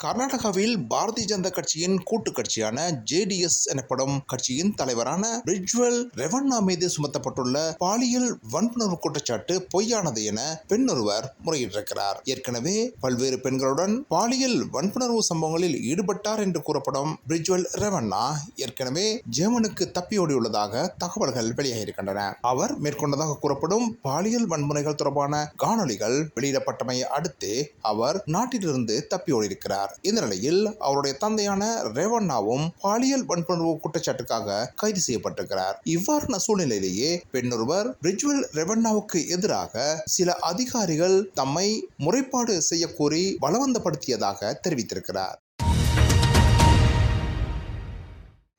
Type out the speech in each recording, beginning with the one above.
கர்நாடகாவில் பாரதிய ஜனதா கட்சியின் கூட்டு கட்சியான ஜேடிஎஸ் எனப்படும் கட்சியின் தலைவரான ரிஜ்வல் ரெவண்ணா மீது சுமத்தப்பட்டுள்ள பாலியல் வன்புணர்வு குற்றச்சாட்டு பொய்யானது என பெண் ஒருவர் முறையிட்டிருக்கிறார். ஏற்கனவே பல்வேறு பெண்களுடன் பாலியல் வன்புணர்வு சம்பவங்களில் ஈடுபட்டார் என்று கூறப்படும் பிரிஜ்வல் ரெவண்ணா ஏற்கனவே ஜெர்மனுக்கு தப்பியோடியுள்ளதாக தகவல்கள் வெளியாகியிருக்கின்றன. அவர் மேற்கொண்டதாக கூறப்படும் பாலியல் வன்முறைகள் தொடர்பான காணொளிகள் வெளியிடப்பட்டமையை அடுத்து அவர் நாட்டிலிருந்து தப்பியோடியிருக்கிறார் இந்த நிலையில் அவருடைய தந்தையான ரேவண்ணாவும் பாலியல் வன்புணர்வு குற்றச்சாட்டுக்காக கைது செய்யப்பட்டிருக்கிறார். இவ்வாறான சூழ்நிலையிலேயே பெண்ணொருவர் பிரிஜுவல் ரெவண்ணாவுக்கு எதிராக சில அதிகாரிகள் தம்மை முறைப்பாடு செய்யக்கோரி பலவந்தப்படுத்தியதாக தெரிவித்திருக்கிறார்.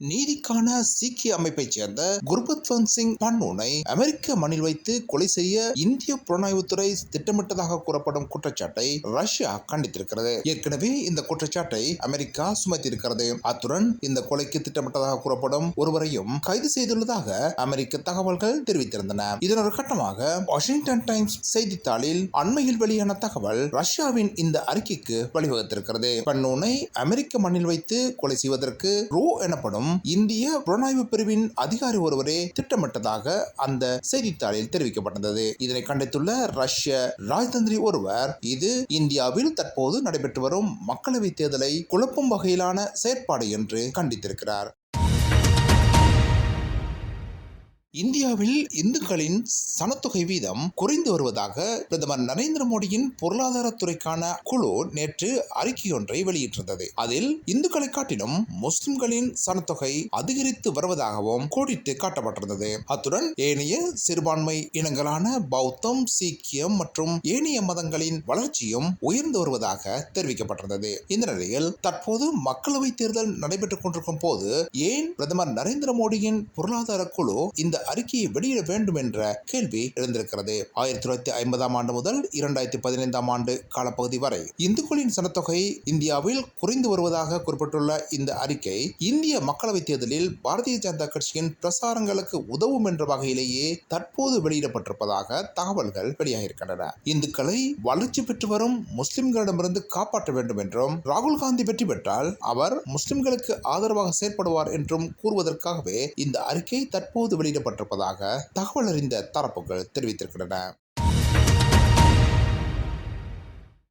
நீதிக்கான சீக்கிய அமைப்பைச் சேர்ந்த குர்பத்வந்த் சிங் பன்னூனை அமெரிக்க மண்ணில் வைத்து கொலை செய்ய இந்திய புலனாய்வுத்துறை திட்டமிட்டதாக கூறப்படும் குற்றச்சாட்டை ரஷ்யா கண்டித்திருக்கிறது. ஏற்கனவே இந்த குற்றச்சாட்டை அமெரிக்கா சுமத்தியிருக்கிறது. அத்துடன் இந்த கொலைக்கு திட்டமிட்டதாக கூறப்படும் ஒருவரையும் கைது செய்துள்ளதாக அமெரிக்க தகவல்கள் தெரிவித்திருந்தன. இதன் ஒரு கட்டமாக வாஷிங்டன் டைம்ஸ் செய்தித்தாளில் அண்மையில் வெளியான தகவல் ரஷ்யாவின் இந்த அறிக்கைக்கு வழிவகுத்திருக்கிறது. பன்னூனை அமெரிக்க மண்ணில் வைத்து கொலை செய்வதற்கு ரோ எனப்படும் இந்திய புலனாய்வு பிரிவின் அதிகாரி ஒருவரே திட்டமிட்டதாக அந்த செய்தித்தாளில் தெரிவிக்கப்பட்டது இதனை கண்டித்துள்ள ரஷ்ய ராஜதந்திரி ஒருவர் இது இந்தியாவில் தற்போது நடைபெற்று வரும் மக்களவைத் தேர்தலை குழப்பும் வகையிலான செயற்பாடு என்று கண்டித்திருக்கிறார். இந்தியாவில் இந்துக்களின் சனத்தொகை வீதம் குறைந்து வருவதாக பிரதமர் நரேந்திர மோடியின் பொருளாதாரத்துறைக்கான குழு நேற்று அறிக்கையொன்றை வெளியிட்டிருந்தது. அதில் இந்துக்களை காட்டிலும் முஸ்லிம்களின் சனத்தொகை அதிகரித்து வருவதாகவும் கோடிட்டு காட்டப்பட்டிருந்தது. அத்துடன் ஏனைய சிறுபான்மை இனங்களான பௌத்தம் சீக்கியம் மற்றும் ஏனைய மதங்களின் வளர்ச்சியும் உயர்ந்து வருவதாக தெரிவிக்கப்பட்டிருந்தது. இந்த நிலையில் தற்போது மக்களவைத் தேர்தல் நடைபெற்றுக் கொண்டிருக்கும் போது ஏன் பிரதமர் நரேந்திர மோடியின் பொருளாதார குழு இந்த அறிக்கையை வெளியிட வேண்டும் என்ற கேள்வி எழுந்திருக்கிறது. ஆயிரத்தி தொள்ளாயிரத்தி ஐம்பதாம் ஆண்டு முதல் இரண்டாயிரத்தி பதினைந்தாம் ஆண்டு காலப்பகுதி வரை இந்துக்களின் சனத்தொகை இந்தியாவில் குறைந்து வருவதாக குறிப்பிட்டுள்ள இந்த அறிக்கை இந்திய மக்களவைத் தேர்தலில் பாரதிய ஜனதா கட்சியின் பிரசாரங்களுக்கு உதவும் என்ற வகையிலேயே தற்போது வெளியிடப்பட்டிருப்பதாக தகவல்கள் வெளியாகியிருக்கின்றன. இந்துக்களை வளர்ச்சி பெற்று வரும் முஸ்லிம்களிடமிருந்து காப்பாற்ற வேண்டும் என்றும் ராகுல் காந்தி வெற்றி பெற்றால் அவர் முஸ்லிம்களுக்கு ஆதரவாக செயற்படுவார் என்றும் கூறுவதற்காகவே இந்த அறிக்கை தற்போது செய்யப்பட்டிருப்பதாக தகவல் அறிந்த தரப்புகள் தெரிவித்திருக்கின்றன.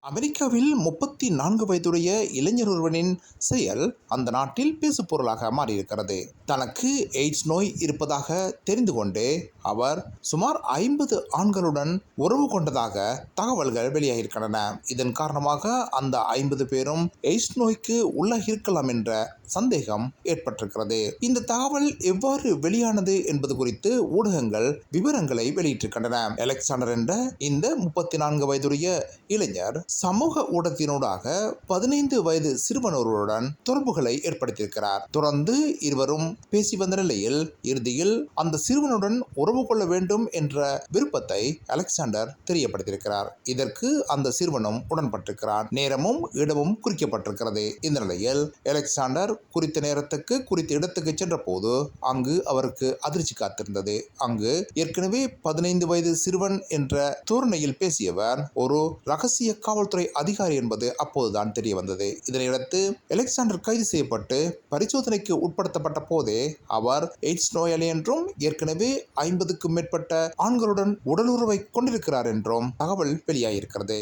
அமெரிக்காவில் முப்பத்தி நான்கு வயதுடைய இளைஞர் ஒருவனின் செயல் அந்த நாட்டில் பேசு பொருளாக மாறியிருக்கிறது. தனக்கு எய்ட்ஸ் நோய் இருப்பதாக தெரிந்து கொண்டு அவர் சுமார் ஐம்பது ஆண்களுடன் உறவு கொண்டதாக தகவல்கள் வெளியாகியிருக்கின்றன. இதன் காரணமாக அந்த ஐம்பது பேரும் எய்ட்ஸ் நோய்க்கு உள்ளாகி இருக்கலாம் என்ற சந்தேகம் ஏற்பட்டிருக்கிறது. இந்த தகவல் எவ்வாறு வெளியானது என்பது குறித்து ஊடகங்கள் விவரங்களை வெளியிட்டிருக்கின்றன. அலெக்சாண்டர் என்ற இந்த முப்பத்தி நான்கு வயதுடைய இளைஞர் சமூக ஊடகத்தினூடாக பதினைந்து வயது சிறுவனொருவருடன் தொடர்புகளை ஏற்படுத்தியிருக்கிறார். தொடர்ந்து இருவரும் பேசி வந்த நிலையில் இறுதியில் அந்த சிறுவனுடன் உறவு கொள்ள வேண்டும் என்ற விருப்பத்தை அலெக்சாண்டர் தெரியப்படுத்தியிருக்கிறார். இதற்கு அந்த சிறுவனும் உடன்பட்டிருக்கிறார் நேரமும் இடமும் குறிக்கப்பட்டிருக்கிறது. இந்த நிலையில் அலெக்சாண்டர் குறித்த நேரத்துக்கு குறித்த இடத்துக்கு சென்ற போது அங்கு அவருக்கு அதிர்ச்சி காத்திருந்தது. அங்கு ஏற்கனவே பதினைந்து வயது சிறுவன் என்ற தோரணையில் பேசியவர் ஒரு ரகசிய காவல் காவல்துறை அதிகாரி என்பது அப்போதுதான் தெரிய வந்தது. இதனையடுத்து அலெக்சாண்டர் கைது செய்யப்பட்டு பரிசோதனைக்கு உட்படுத்தப்பட்ட போதே அவர் எய்ட்ஸ் நோயாளி என்றும் ஏற்கனவே ஐம்பதுக்கும் மேற்பட்ட ஆண்களுடன் உடலுறவை கொண்டிருக்கிறார் என்றும் தகவல் வெளியாகியிருக்கிறது.